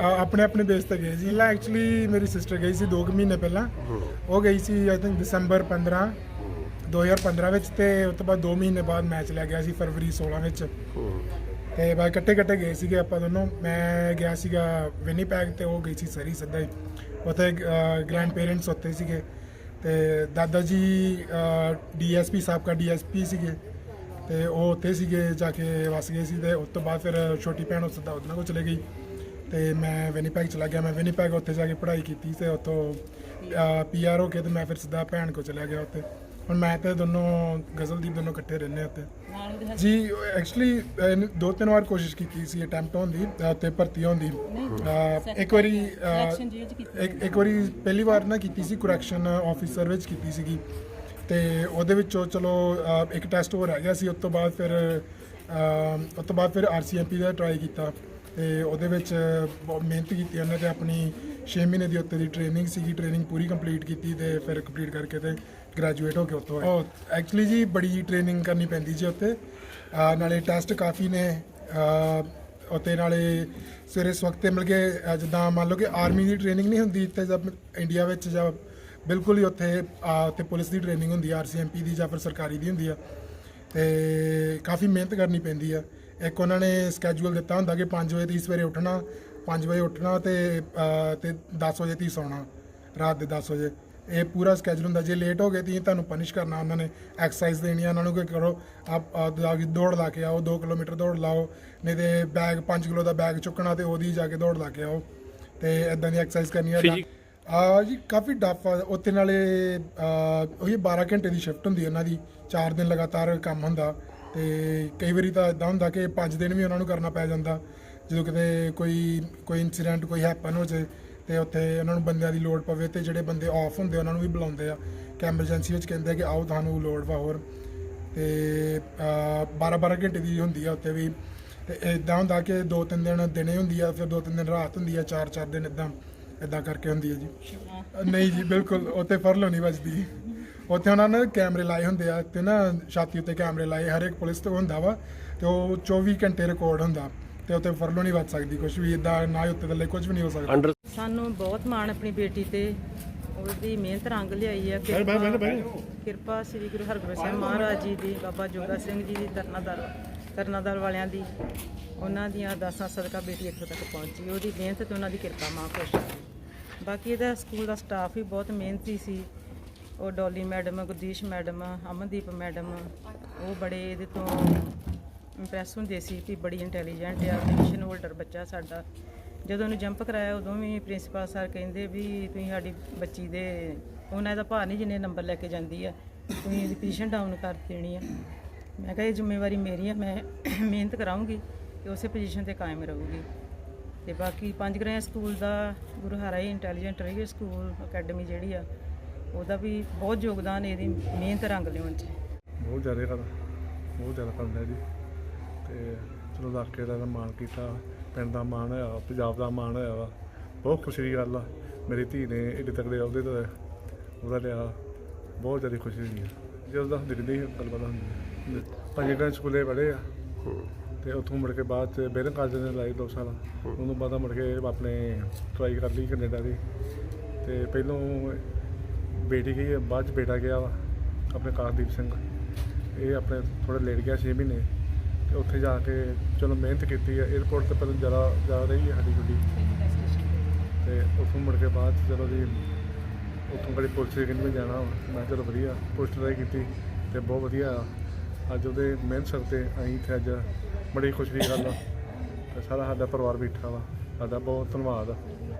ਆਪਣੇ ਆਪਣੇ ਬੇਸ ਤੇ ਗਏ ਸੀ। ਲਾ ਐਕਚੁਅਲੀ ਮੇਰੀ ਸਿਸਟਰ ਗਈ ਸੀ 2 ਮਹੀਨੇ ਪਹਿਲਾਂ। ਉਹ ਗਈ ਸੀ ਆਈ ਥਿੰਕ ਦਸੰਬਰ 15 2015 ਵਿੱਚ ਤੇ ਉਸ ਤੋਂ ਬਾਅਦ 2 ਮਹੀਨੇ ਬਾਅਦ ਮੈਚ ਲੈ ਗਿਆ ਸੀ ਫਰਵਰੀ 16 ਵਿੱਚ। ਤੇ ਬਾਅਦ ਇਕੱਠੇ ਇਕੱਠੇ ਗਏ ਸੀਗੇ ਆਪਾਂ ਦੋਨੋਂ। ਮੈਂ ਗਿਆ ਸੀਗਾ ਵਿਨੀਪੈਗ ਤੇ ਉਹ ਗਈ ਸੀ ਸਰੀ ਸਿੱਧਾ ਹੀ। ਉੱਥੇ ਗ੍ਰੈਂਡ ਪੇਰੈਂਟਸ ਉੱਥੇ ਸੀਗੇ। ਤੇ ਦਾਦਾ ਜੀ ਡੀਐਸਪੀ ਸਾਬਕਾ ਡੀਐਸਪੀ ਸੀਗੇ। ਤੇ ਉਹ ਉੱਥੇ ਸੀਗੇ, ਜਾ ਕੇ ਵਸ ਗਏ ਸੀ ਤੇ ਉਸ ਤੋਂ ਬਾਅਦ ਫਿਰ ਛੋਟੀ ਭੈਣ ਉਸ ਦਾ ਉਹਨਾਂ ਕੋਲ ਚਲੇ ਗਈ। ਤੇ ਮੈਂ ਵਿਨੀਪੈਗ ਚਲਾ ਗਿਆ। ਮੈਂ ਵਿਨੀਪੈਗ ਉੱਥੇ ਜਾ ਕੇ ਪੜ੍ਹਾਈ ਕੀਤੀ ਤੇ ਉੱਥੋਂ ਪੀਆਰ ਹੋ ਕੇ ਤੇ ਮੈਂ ਫਿਰ ਸਿੱਧਾ ਭੈਣ ਕੋਲ ਚਲਾ ਗਿਆ ਉੱਥੇ। ਹੁਣ ਮੈਂ ਤੇ ਦੋਨੋਂ ਗਜ਼ਲਦੀਪ ਦੋਨੋਂ ਇਕੱਠੇ ਰਹਿੰਦੇ ਉੱਥੇ। ਜੀ ਐਕਚੁਅਲੀ ਦੋ ਤਿੰਨ ਵਾਰ ਕੋਸ਼ਿਸ਼ ਕੀਤੀ ਸੀ ਅਟੈਂਪਟ ਹੋਣ ਦੀ ਤੇ ਭਰਤੀ ਹੋਣ ਦੀ। ਇੱਕ ਵਾਰੀ ਇੱਕ ਵਾਰੀ ਪਹਿਲੀ ਵਾਰ ਨਾ ਕੀਤੀ ਸੀ ਕਰੈਕਸ਼ਨ ਆਫੀਸਰ ਵਿੱਚ ਕੀਤੀ ਸੀਗੀ। ਤੇ ਉਹਦੇ ਵਿੱਚੋਂ ਚਲੋ ਇੱਕ ਟੈਸਟ ਹੋਰ ਰਹਿ ਗਿਆ ਸੀ ਉਸ ਤੋਂ ਬਾਅਦ ਫਿਰ ਉਸ ਤੋਂ ਬਾਅਦ ਫਿਰ ਆਰਸੀਐਮਪੀ ਦਾ ਟਰਾਈ ਕੀਤਾ। ਤੇ ਉਹਦੇ ਵਿੱਚ ਬਹੁਤ ਮਿਹਨਤ ਕੀਤੀ ਉਹਨੇ ਤੇ ਆਪਣੀ 6 ਮਹੀਨੇ ਦੀ ਉੱਤੇ ਦੀ ਟ੍ਰੇਨਿੰਗ ਸੀਗੀ ਟ੍ਰੇਨਿੰਗ ਪੂਰੀ ਕੰਪਲੀਟ ਕੀਤੀ ਤੇ ਫਿਰ ਕੰਪਲੀਟ ਕਰਕੇ ਤੇ ਗ੍ਰੈਜੂਏਟ ਹੋ ਕੇ ਉੱਥੋਂ ਆਏ। ਉਹ ਐਕਚੁਅਲੀ ਜੀ ਬੜੀ ਟ੍ਰੇਨਿੰਗ ਕਰਨੀ ਪੈਂਦੀ ਜੀ ਉੱਥੇ। ਨਾਲੇ ਟੈਸਟ ਕਾਫੀ ਨੇ। ਉੱਤੇ ਨਾਲੇ ਸਵੇਰੇ ਸਵਖਤੇ ਮਿਲ ਕੇ ਜਿੱਦਾਂ ਮੰਨ ਲਓ ਕਿ ਆਰਮੀ ਦੀ ਟ੍ਰੇਨਿੰਗ ਨਹੀਂ ਹੁੰਦੀ ਇੱਥੇ ਜਦ ਇੰਡੀਆ ਵਿੱਚ ਜਾਂ ਬਿਲਕੁਲ ਹੀ ਉੱਥੇ ਉੱਥੇ ਪੁਲਿਸ ਦੀ ਟ੍ਰੇਨਿੰਗ ਹੁੰਦੀ ਆ ਆਰਸੀਐਮਪੀ ਦੀ ਜਾਂ ਫਿਰ ਸਰਕਾਰੀ ਦੀ ਹੁੰਦੀ ਆ। ਤੇ ਕਾਫੀ ਮਿਹਨਤ ਕਰਨੀ ਪੈਂਦੀ ਆ। ਇੱਕ ਉਹਨਾਂ ਨੇ ਸਕੇਜੂਲ ਦਿੱਤਾ ਹੁੰਦਾ ਕਿ 5 ਵਜੇ ਤੀ ਸਵੇਰੇ ਉੱਠਣਾ 5 ਵਜੇ ਉੱਠਣਾ ਤੇ ਅਹ, ਤੇ 10 ਵਜੇ ਤੀ ਸੌਣਾ ਰਾਤ ਦੇ 10 ਵਜੇ। ਇਹ ਪੂਰਾ ਸਕੇਜੂਲ ਹੁੰਦਾ ਜੇ ਲੇਟ ਹੋ ਗਏ ਤੀ ਤੁਹਾਨੂੰ ਪਨਿਸ਼ ਕਰਨਾ ਉਹਨਾਂ ਨੇ ਐਕਸਰਸਾਈਜ਼ ਦੇਣੀ ਆ ਉਹਨਾਂ ਨੂੰ ਕਿ ਕਰੋ ਆਪ ਆਪ ਜਾ ਕੇ ਦੌੜ ਲਾ ਕੇ ਆਓ 2 ਕਿਲੋਮੀਟਰ ਦੌੜ ਲਾਓ ਨਹੀਂ ਤੇ ਬੈਗ 5 ਕਿਲੋ ਦਾ ਬੈਗ ਚੁੱਕਣਾ ਤੇ ਉਹਦੀ ਜਾ ਕੇ ਦੌੜ ਲਾ ਕੇ ਆਓ ਤੇ ਇਦਾਂ ਦੀ ਐਕਸਰਸਾਈਜ਼ ਕਰਨੀ ਆ Physic- ਆ ਜੀ ਕਾਫੀ ਡਫ ਆ। ਉੱਥੇ ਨਾਲੇ ਆ, ਉਹੀ 12 ਘੰਟੇ ਦੀ ਸ਼ਿਫਟ ਹੁੰਦੀ ਹੈ ਉਹਨਾਂ ਦੀ 4 ਦਿਨ ਲਗਾਤਾਰ ਕੰਮ ਹੁੰਦਾ। ਤੇ ਕਈ ਵਾਰੀ ਤਾਂ ਇਦਾਂ ਹੁੰਦਾ ਕਿ 5 ਦਿਨ ਵੀ ਉਹਨਾਂ ਨੂੰ ਕਰਨਾ ਪੈ ਜਾਂਦਾ। ਜਦੋਂ ਕਿਤੇ ਕੋਈ ਕੋਈ ਇਨਸੀਡੈਂਟ ਕੋਈ ਹੈਪਨ ਹੋ ਜਾਏ ਤੇ ਉੱਥੇ ਉਹਨਾਂ ਨੂੰ ਬੰਦਿਆਂ ਦੀ ਲੋੜ ਪਵੇ ਤੇ ਜਿਹੜੇ ਬੰਦੇ ਆਫ ਹੁੰਦੇ ਉਹਨਾਂ ਨੂੰ ਵੀ ਬੁਲਾਉਂਦੇ ਆ ਕਿ ਐਮਰਜੈਂਸੀ ਵਿੱਚ ਕਹਿੰਦੇ ਆ ਕਿ ਆਓ ਤੁਹਾਨੂੰ ਲੋੜ ਵਾ ਹੋਰ। ਤੇ 12 12 ਘੰਟੇ ਦੀ ਹੁੰਦੀ ਆ ਉੱਥੇ ਵੀ। ਤੇ ਇਦਾਂ ਹੁੰਦਾ ਕਿ ਦੋ ਤਿੰਨ ਦਿਨ ਦਿਨੇ ਹੁੰਦੀ ਆ ਫਿਰ ਦੋ ਤਿੰਨ ਦਿਨ ਰਾਤ ਹੁੰਦੀ ਆ ਚਾਰ ਚਾਰ ਦਿਨ ਇਦਾਂ ਇਦਾਂ ਕਰਕੇ ਹੁੰਦੀ ਹੈ ਜੀ। ਨਹੀਂ ਜੀ ਬਿਲਕੁਲ ਉੱਥੇ ਫਰਲੋ ਨਹੀਂ ਵੱਜਦੀ। ਉੱਥੇ ਉਹਨਾਂ ਨੇ ਕੈਮਰੇ ਲਾਏ ਹੁੰਦੇ ਆ ਤੇ ਨਾ ਛਾਤੀ ਉੱਤੇ ਕੈਮਰੇ ਲਾਏ ਹਰ ਇੱਕ ਪੁਲਿਸ ਤੋਂ ਹੁੰਦਾ ਵਾ ਤੇ ਉਹ 24 ਘੰਟੇ ਰਿਕਾਰਡ ਹੁੰਦਾ ਤੇ ਉੱਥੇ ਫਰਲੋ ਨਹੀਂ ਵੱਜ ਸਕਦੀ ਕੁਝ ਵੀ ਇਦਾਂ ਨਾ ਹੀ ਉੱਤੇ ਥੱਲੇ ਕੁਝ ਵੀ ਨਹੀਂ ਹੋ ਸਕਦਾ ਸਾਨੂੰ ਬਹੁਤ ਮਾਣ ਆਪਣੀ ਬੇਟੀ ਤੇ ਉਹਦੀ ਮਿਹਨਤ ਰੰਗ ਲਿਆਈ ਹੈ ਕਿਰਪਾ ਕਿਰਪਾ ਸ੍ਰੀ ਗੁਰੂ ਹਰਗੋਬਿੰਦ ਸਾਹਿਬ ਮਹਾਰਾਜ ਜੀ ਦੀ ਬਾਬਾ ਜੋਗਾ ਸਿੰਘ ਜੀ ਦੀ ਤਰਨਾਦਰ ਤਰਨਾਦਰ ਵਾਲਿਆਂ ਦੀ ਉਹਨਾਂ ਦੀਆਂ ਅਰਦਾਸਾਂ ਸਦਕਾ ਬੇਟੀ ਇੱਥੋਂ ਤੱਕ ਪਹੁੰਚੀ ਉਹਦੀ ਮਿਹਨਤ ਤੇ ਉਹਨਾਂ ਦੀ ਕਿਰਪਾ ਮਾਂ ਖੁਸ਼। ਬਾਕੀ ਇਹਦਾ ਸਕੂਲ ਦਾ ਸਟਾਫ ਵੀ ਬਹੁਤ ਮਿਹਨਤੀ ਸੀ ਉਹ Dolly madam, Gurdish madam, Amandeep madam, ਉਹ ਬੜੇ ਇਹਦੇ ਤੋਂ ਇੰਪ੍ਰੈਸ ਹੁੰਦੇ ਸੀ ਕਿ ਬੜੀ ਇੰਟੈਲੀਜੈਂਟ ਆ ਟਿਊਸ਼ਨ ਹੋਲਡਰ ਬੱਚਾ ਸਾਡਾ। ਜਦੋਂ ਉਹਨੂੰ ਜੰਪ ਕਰਾਇਆ, ਉਦੋਂ ਵੀ ਪ੍ਰਿੰਸੀਪਲ ਸਰ ਕਹਿੰਦੇ ਵੀ ਤੁਸੀਂ ਸਾਡੀ ਬੱਚੀ ਦੇ, ਉਹਨਾਂ ਦਾ ਭਾਰ ਨਹੀਂ ਜਿੰਨੇ ਨੰਬਰ ਲੈ ਕੇ ਜਾਂਦੀ ਆ, ਤੁਸੀਂ ਇਹਦੀ ਪੋਜੀਸ਼ਨ ਡਾਊਨ ਕਰ ਦੇਣੀ ਆ। ਮੈਂ ਕਿਹਾ, ਇਹ ਜ਼ਿੰਮੇਵਾਰੀ ਮੇਰੀ ਆ, ਮੈਂ ਮਿਹਨਤ ਕਰਾਉਂਗੀ ਤੇ ਉਸੇ ਪੋਜੀਸ਼ਨ ਤੇ ਕਾਇਮ ਰਹੂਗੀ। ਤੇ ਬਾਕੀ ਪੰਜ ਗ੍ਰਹਿ ਸਕੂਲ ਦਾ ਗੁਰੂ ਹਰਾਈ ਇੰਟੈਲੀਜੈਂਟ ਰਹੀ ਸਕੂਲ ਅਕੈਡਮੀ ਜਿਹੜੀ ਆ ਉਹਦਾ ਵੀ ਬਹੁਤ ਯੋਗਦਾਨ ਇਹਦੀ ਮਿਹਨਤ ਰੰਗ ਲਿਆਉਣ 'ਚ। ਬਹੁਤ ਜ਼ਿਆਦਾ ਕਰ, ਬਹੁਤ ਜ਼ਿਆਦਾ ਕਰਦਾ ਜੀ। ਤੇ ਚਲੋ ਇਲਾਕੇ ਦਾ ਤਾਂ ਮਾਣ ਕੀਤਾ, ਪਿੰਡ ਦਾ ਮਾਣ ਹੋਇਆ, ਪੰਜਾਬ ਦਾ ਮਾਣ ਹੋਇਆ ਵਾ। ਬਹੁਤ ਖੁਸ਼ੀ ਦੀ ਗੱਲ ਆ, ਮੇਰੀ ਧੀ ਨੇ ਏਡੇ ਤਕੜੇ ਅਹੁਦੇ ਤੇ ਉਹਦਾ ਲਿਆ, ਬਹੁਤ ਜ਼ਿਆਦਾ ਖੁਸ਼ੀ ਹੋਈ ਹੈ ਜਦੋਂ ਦਾ ਦਿਖਦੀ ਗੱਲਬਾਤ ਹੁੰਦੀ ਹੈ ਸਕੂਲੇ ਪੜ੍ਹੇ ਆ, ਤੇ ਉੱਥੋਂ ਮੁੜ ਕੇ ਬਾਅਦ ਚ ਬੇਰਨ ਕਾਲਜ ਨੇ ਲਾਈ ਦੋ ਸਾਲ, ਉਹਨੂੰ ਬਾਅਦ ਮੁੜ ਕੇ ਆਪਣੇ ਟਰਾਈ ਕਰ ਲਈ ਕੈਨੇਡਾ ਦੀ। ਤੇ ਪਹਿਲੋਂ ਬੇਟੀ ਗਈ ਹੈ, ਬਾਅਦ ਚ ਬੇਟਾ ਗਿਆ ਵਾ ਆਪਣੇ ਕਾਰਦੀਪ ਸਿੰਘ ਇਹ ਆਪਣੇ ਥੋੜਾ ਲੇਟ ਗਿਆ 6 ਮਹੀਨੇ ਤੇ ਉੱਥੇ ਜਾ ਕੇ ਚਲੋ ਮਿਹਨਤ ਕੀਤੀ ਹੈ 에어ਪੋਰਟ ਤੇ ਪਹਿਲਾਂ ਜ਼ਿਆਦਾ ਜਾ ਰਹੀ ਹੈ ਸਾਡੀ ਗੱਡੀ ਤੇ ਉੱਥੋਂ ਮੁੜ ਕੇ ਬਾਅਦ 'ਚ ਜਦੋਂ ਜੀ ਉੱਥੋਂ ਬੜੀ ਪੁਲਿਸ ਦੇ ਕਹਿੰਦੇ ਜਾਣਾ ਵਾ। ਮੈਂ ਕਿਹਾ ਚਲੋ ਵਧੀਆ ਪੁਲਿਸ ਟਰਾਈ ਕੀਤੀ ਤੇ ਬਹੁਤ ਵਧੀਆ ਆ। ਅੱਜ ਉਹਦੇ ਮਿਹਨਤ ਸਰ ਤੇ ਅਸੀਂ ਇੱਥੇ ਅੱਜ ਬੜੀ ਖੁਸ਼ੀ ਦੀ ਗੱਲ ਆ ਤੇ ਸਾਰਾ ਸਾਡਾ ਪਰਿਵਾਰ ਬੈਠਾ ਵਾ ਸਾਡਾ ਬਹੁਤ ਧੰਨਵਾਦ ਆ